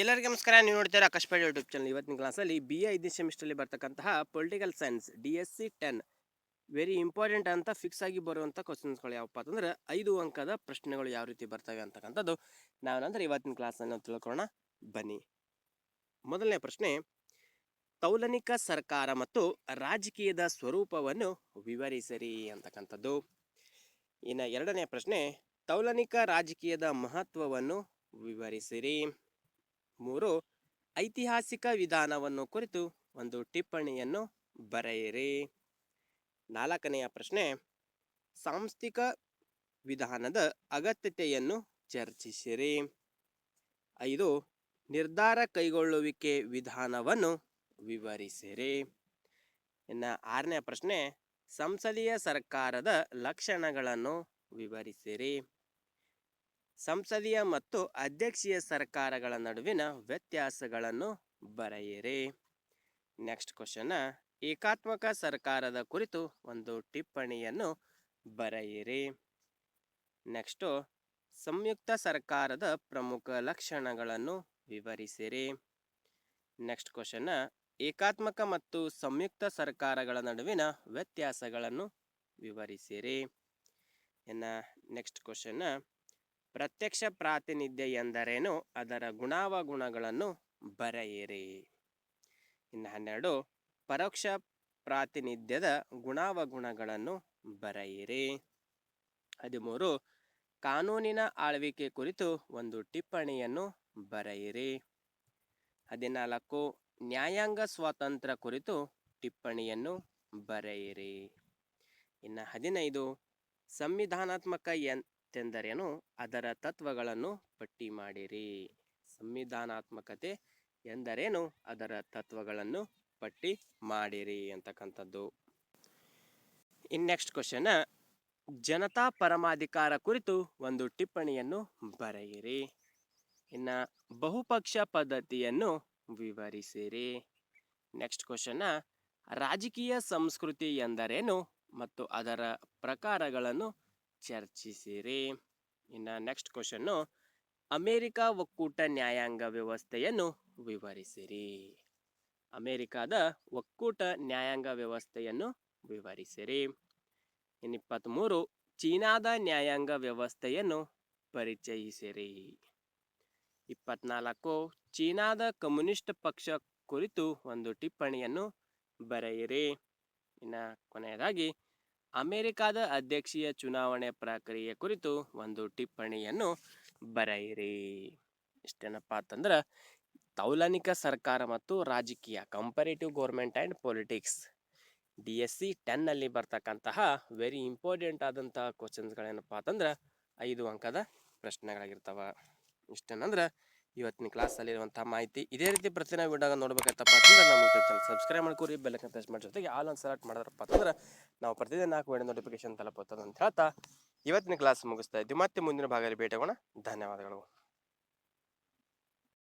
ಎಲ್ಲರಿಗೂ ನಮಸ್ಕಾರ. ನೀವು ನೋಡ್ತೀರಾ ಆಕಾಶಪೇಟೆ ಯೂಟ್ಯೂಬ್ ಚಾನಲ್ ಇವತ್ತಿನ ಕ್ಲಾಸಲ್ಲಿ ಬಿ ಎ ಐದನೇ ಸೆಮಿಸ್ಟರ್ಲ್ಲಿ ಬರ್ತಕ್ಕಂತಹ political science D S C ten very important ಅಂತ ಫಿಕ್ಸ್ ಆಗಿ ಬರುವಂಥ ಕ್ವಶನ್ಸ್ಗಳು ಯಾವಪ್ಪ ಅಂತಂದ್ರೆ ಐದು ಅಂಕದ ಪ್ರಶ್ನೆಗಳು ಯಾವ ರೀತಿ ಬರ್ತವೆ ಅಂತಕ್ಕಂಥದ್ದು. ನಾವೇನಂದ್ರೆ ಇವತ್ತಿನ ಕ್ಲಾಸನ್ನು ನಾವು ತಿಳ್ಕೊಳ್ಳೋಣ. ಬನ್ನಿ. ಮೊದಲನೇ ಪ್ರಶ್ನೆ, ತೌಲನಿಕ ಸರ್ಕಾರ ಮತ್ತು ರಾಜಕೀಯದ ಸ್ವರೂಪವನ್ನು ವಿವರಿಸಿರಿ ಅಂತಕ್ಕಂಥದ್ದು. ಇನ್ನು ಎರಡನೇ ಪ್ರಶ್ನೆ, ತೌಲನಿಕ ರಾಜಕೀಯದ ಮಹತ್ವವನ್ನು ವಿವರಿಸಿರಿ. ಮೂರು ಐತಿಹಾಸಿಕ ವಿಧಾನವನ್ನು ಕುರಿತು ಒಂದು ಟಿಪ್ಪಣಿಯನ್ನು ಬರೆಯಿರಿ. ನಾಲ್ಕನೆಯ ಪ್ರಶ್ನೆ, ಸಾಂಸ್ಥಿಕ ವಿಧಾನದ ಅಗತ್ಯತೆಯನ್ನು ಚರ್ಚಿಸಿರಿ. ಐದು, ನಿರ್ಧಾರ ಕೈಗೊಳ್ಳುವಿಕೆ ವಿಧಾನವನ್ನು ವಿವರಿಸಿರಿ. ಇನ್ನು ಆರನೇ ಪ್ರಶ್ನೆ, ಸಂಸದೀಯ ಸರ್ಕಾರದ ಲಕ್ಷಣಗಳನ್ನು ವಿವರಿಸಿರಿ. ಸಂಸದೀಯ ಮತ್ತು ಅಧ್ಯಕ್ಷೀಯ ಸರ್ಕಾರಗಳ ನಡುವಿನ ವ್ಯತ್ಯಾಸಗಳನ್ನು ಬರೆಯಿರಿ. ನೆಕ್ಸ್ಟ್ ಕ್ವಶನ್ ಏಕಾತ್ಮಕ ಸರ್ಕಾರದ ಕುರಿತು ಒಂದು ಟಿಪ್ಪಣಿಯನ್ನು ಬರೆಯಿರಿ. ನೆಕ್ಸ್ಟು ಸಂಯುಕ್ತ ಸರ್ಕಾರದ ಪ್ರಮುಖ ಲಕ್ಷಣಗಳನ್ನು ವಿವರಿಸಿರಿ. ನೆಕ್ಸ್ಟ್ ಕ್ವಶನ್ ಏಕಾತ್ಮಕ ಮತ್ತು ಸಂಯುಕ್ತ ಸರ್ಕಾರಗಳ ನಡುವಿನ ವ್ಯತ್ಯಾಸಗಳನ್ನು ವಿವರಿಸಿರಿ. ಇನ್ನು ನೆಕ್ಸ್ಟ್ ಕ್ವಶನ್ ಪ್ರತ್ಯಕ್ಷ ಪ್ರಾತಿನಿಧ್ಯ ಎಂದರೇನು? ಅದರ ಗುಣಾವಗುಣಗಳನ್ನು ಬರೆಯಿರಿ. ಇನ್ನು ಹನ್ನೆರಡು, ಪರೋಕ್ಷ ಪ್ರಾತಿನಿಧ್ಯದ ಗುಣಾವಗುಣಗಳನ್ನು ಬರೆಯಿರಿ. ಹದಿಮೂರು, ಕಾನೂನಿನ ಆಳ್ವಿಕೆ ಕುರಿತು ಒಂದು ಟಿಪ್ಪಣಿಯನ್ನು ಬರೆಯಿರಿ. ಹದಿನಾಲ್ಕು, ನ್ಯಾಯಾಂಗ ಸ್ವಾತಂತ್ರ್ಯ ಕುರಿತು ಟಿಪ್ಪಣಿಯನ್ನು ಬರೆಯಿರಿ. ಇನ್ನು ಹದಿನೈದು, ಸಂವಿಧಾನಾತ್ಮಕ ಎಂತೆಂದರೇನು ಅದರ ತತ್ವಗಳನ್ನು ಪಟ್ಟಿ ಮಾಡಿರಿ. ಸಂವಿಧಾನಾತ್ಮಕತೆ ಎಂದರೇನು? ಅದರ ತತ್ವಗಳನ್ನು ಪಟ್ಟಿ ಮಾಡಿರಿ ಅಂತಕ್ಕಂಥದ್ದು. ಇನ್ ನೆಕ್ಸ್ಟ್ ಕ್ವಶನ್, ಜನತಾ ಪರಮಾಧಿಕಾರ ಕುರಿತು ಒಂದು ಟಿಪ್ಪಣಿಯನ್ನು ಬರೆಯಿರಿ. ಇನ್ನ ಬಹುಪಕ್ಷ ಪದ್ಧತಿಯನ್ನು ವಿವರಿಸಿರಿ. ನೆಕ್ಸ್ಟ್ ಕ್ವಶನ್, ರಾಜಕೀಯ ಸಂಸ್ಕೃತಿ ಎಂದರೇನು? ಮತ್ತು ಅದರ ಪ್ರಕಾರಗಳನ್ನು ಚರ್ಚಿಸಿರಿ. ಇನ್ನು ನೆಕ್ಸ್ಟ್ ಕ್ವಶನ್ನು ಅಮೇರಿಕ ಒಕ್ಕೂಟ ನ್ಯಾಯಾಂಗ ವ್ಯವಸ್ಥೆಯನ್ನು ವಿವರಿಸಿರಿ. ಅಮೇರಿಕಾದ ಒಕ್ಕೂಟ ನ್ಯಾಯಾಂಗ ವ್ಯವಸ್ಥೆಯನ್ನು ವಿವರಿಸಿರಿ. ಇನ್ನು ಇಪ್ಪತ್ತ್ಮೂರು ಚೀನಾದ ನ್ಯಾಯಾಂಗ ವ್ಯವಸ್ಥೆಯನ್ನು ಪರಿಚಯಿಸಿರಿ. ಇಪ್ಪತ್ನಾಲ್ಕು, ಚೀನಾದ ಕಮ್ಯುನಿಸ್ಟ್ ಪಕ್ಷ ಕುರಿತು ಒಂದು ಟಿಪ್ಪಣಿಯನ್ನು ಬರೆಯಿರಿ. ಇನ್ನು ಕೊನೆಯದಾಗಿ ಅಮೆರಿಕಾದ ಅಧ್ಯಕ್ಷೀಯ ಚುನಾವಣೆ ಪ್ರಕ್ರಿಯೆ ಕುರಿತು ಒಂದು ಟಿಪ್ಪಣಿಯನ್ನು ಬರೆಯಿರಿ. ಇಷ್ಟೇನಪ್ಪ ಅಂತಂದ್ರೆ, ತೌಲನಿಕ ಸರ್ಕಾರ ಮತ್ತು ರಾಜಕೀಯ comparative government and politics D S C ಟೆನ್ನಲ್ಲಿ ಬರ್ತಕ್ಕಂತಹ ವೆರಿ ಇಂಪಾರ್ಟೆಂಟ್ ಆದಂತಹ ಕ್ವಶನ್ಸ್ಗಳೇನಪ್ಪ ಅಂತಂದ್ರೆ, ಐದು ಅಂಕದ ಪ್ರಶ್ನೆಗಳಾಗಿರ್ತಾವ. ಇಷ್ಟೇನಂದ್ರೆ ಇವತ್ತಿನ ಕ್ಲಾಸಲ್ಲಿರುವಂಥ ಮಾಹಿತಿ ಇದೇ ರೀತಿ ಪ್ರತಿನ ವಿಡಿಯೋಗ ನೋಡ್ಬೇಕಂತಪ್ಪ ಅಂತಂದ್ರೆ ನಮ್ಮ ಯೂಟ್ಯೂಬ್ ಚಾನಲ್ ಸಬ್ಸ್ಕ್ರೈಬ್ ಮಾಡ್ಕೊರಿ ಬೆಲ್ಲಕ್ಕೆ ಪ್ರೆಸ್ ಮಾಡಿ ಜೊತೆಗೆ ಆಲ್ ಒಂದು ಸೆಲೆಕ್ಟ್ ಮಾಡಿದ್ರಪ್ಪ ಅಂದ್ರೆ ನಾವು ಪ್ರತಿದಿನ ನಾಲ್ಕು ವೇಳೆ ನೋಟಿಫಿಕೇಶನ್ ತಲುಪುತ್ತದೆ ಅಂತ ಹೇಳ್ತಾ ಇವತ್ತಿನ ಕ್ಲಾಸ್ ಮುಗಿಸ್ತಾ ಇದ್ದೀವಿ ಮತ್ತೆ ಮುಂದಿನ ಭಾಗದಲ್ಲಿ ಭೇಟಿಯಾಗೋಣ. ಧನ್ಯವಾದಗಳು.